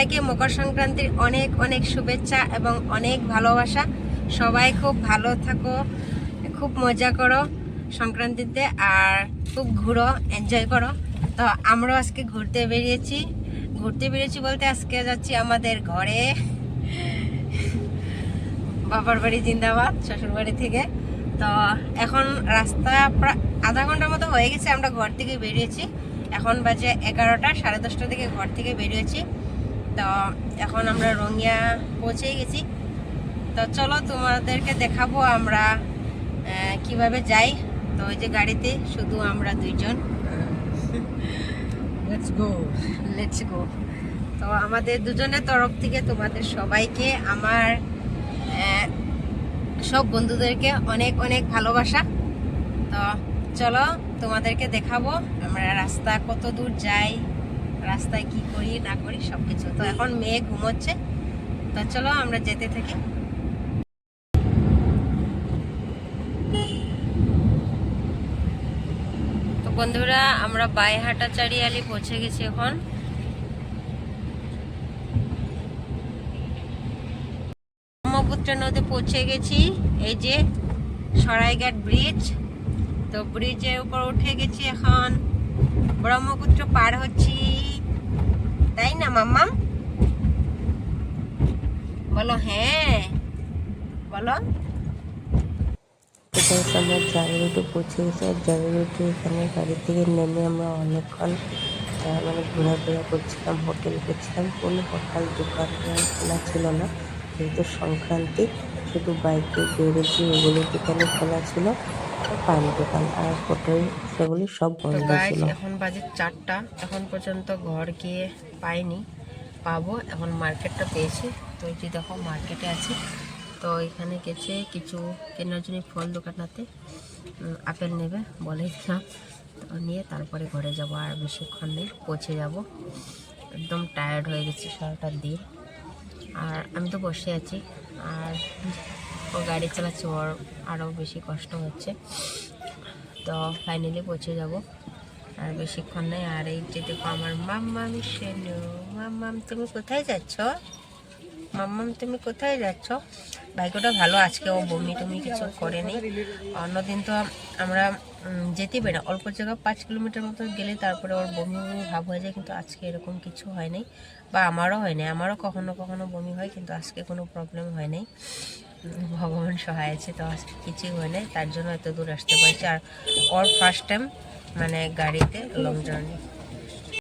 সবাইকে মকর সংক্রান্তির অনেক অনেক শুভেচ্ছা এবং অনেক ভালোবাসা। সবাই খুব ভালো থাকো, খুব মজা করো সংক্রান্তিতে আর খুব ঘুরো এনজয় করো। তো আমরাও আজকে ঘুরতে বেরিয়েছি। ঘুরতে বেরিয়েছি বলতে আজকে যাচ্ছি আমাদের ঘরে। বাবার বাড়ি জিন্দাবাদ, শ্বশুর বাড়ি থেকে। তো এখন রাস্তা প্রায় আধা ঘণ্টার মতো হয়ে গেছে, আমরা ঘর থেকে বেরিয়েছি। এখন বাজে এগারোটা, সাড়ে দশটা থেকে ঘর থেকে বেরিয়েছি। তো এখন আমরা রঙিয়া পৌঁছে গেছি। তো চলো তোমাদেরকে দেখাবো আমরা কীভাবে যাই। তো ওই যে গাড়িতে শুধু আমরা দুইজন। লেটস গো লেটস গো তো আমাদের দুজনের তরফ থেকে তোমাদের সবাইকে আমার সব বন্ধুদেরকে অনেক অনেক ভালোবাসা। তো চলো তোমাদেরকে দেখাবো আমরা রাস্তা কত দূর যাই রাস্তায় কি করি, না করি সব কিছু তো এখন মেয়ে ঘুমোচ্ছে। তো চলো আমরা যেতে থাকি। তো বন্ধুরা, আমরা বাইহাটা চারিয়ালি পৌঁছে গেছি এখন। ব্রহ্মপুত্র নদী পৌঁছে গেছি। এই যে সরাইঘাট ব্রিজ। তো ব্রিজের উপর উঠে গেছি এখন। ব্রহ্মপুত্র পার হচ্ছি। মাম্মাম বলো হ্যাঁ বলো হচ্ছে আমরা জায়গাটা পৌঁছে গেছি আর জায়গাটা এখানে গাড়ি থেকে নেমে আমরা অনেকক্ষণ আহ, মানে ঘোরাফেরা করছিলাম হোটেল করছিলাম। কোনো হোটেল দোকান খোলা ছিল না যেহেতু সংক্রান্তি শুধু বাইকে বেড়েছি ওগুলো দোকানে খোলা ছিল। পান দোকান আর হোটেল সেগুলি সব বন্ধ ছিল। এখন বাজে চারটা। এখন পর্যন্ত ঘর গিয়ে পাইনি পাবো। এখন মার্কেটটা পেয়েছি। তো এই যে দেখো মার্কেটে আছি। তো এখানে গেছে কিছু কেনার জন্য ফল দোকানাতে আপেল নেবে বলে দিলাম। তো নিয়ে তারপরে ঘরে যাব। আর বেশিক্ষণ নেই পৌঁছে যাব। একদম টায়ার্ড হয়ে গেছি সারাটা দিন। আর আমি তো বসে আছি। আর ও গাড়ি চালাচ্ছে, ওর আরও বেশি কষ্ট হচ্ছে। তো ফাইনালি পৌঁছে যাব। আর বেশিক্ষণ নেই, আর এই যে দেখো আমার মাম্মাম সেনু মাম্মাম, তুমি কোথায় যাচ্ছ? মাম্মাম, তুমি কোথায় যাচ্ছ? ভাগ্যটা ভালো, আজকে ও বমি টমি কিছু করেনি। অন্যদিন তো আমরা যেতেই পারি না। অল্প জায়গা পাঁচ কিলোমিটার মতো গেলে তারপরে ওর বমি বমি ভাব হয়ে যায়, কিন্তু আজকে এরকম কিছু হয় নাই বা আমারও হয় নাই আমারও কখনো কখনো বমি হয়, কিন্তু আজকে কোনো প্রবলেম হয় নাই ভগবান সহায় আছে, তো আজকে কিছুই হয় নাই তার জন্য এত দূর আসতে পারছি। আর ওর ফার্স্ট টাইম মানে গাড়িতে লং জার্নি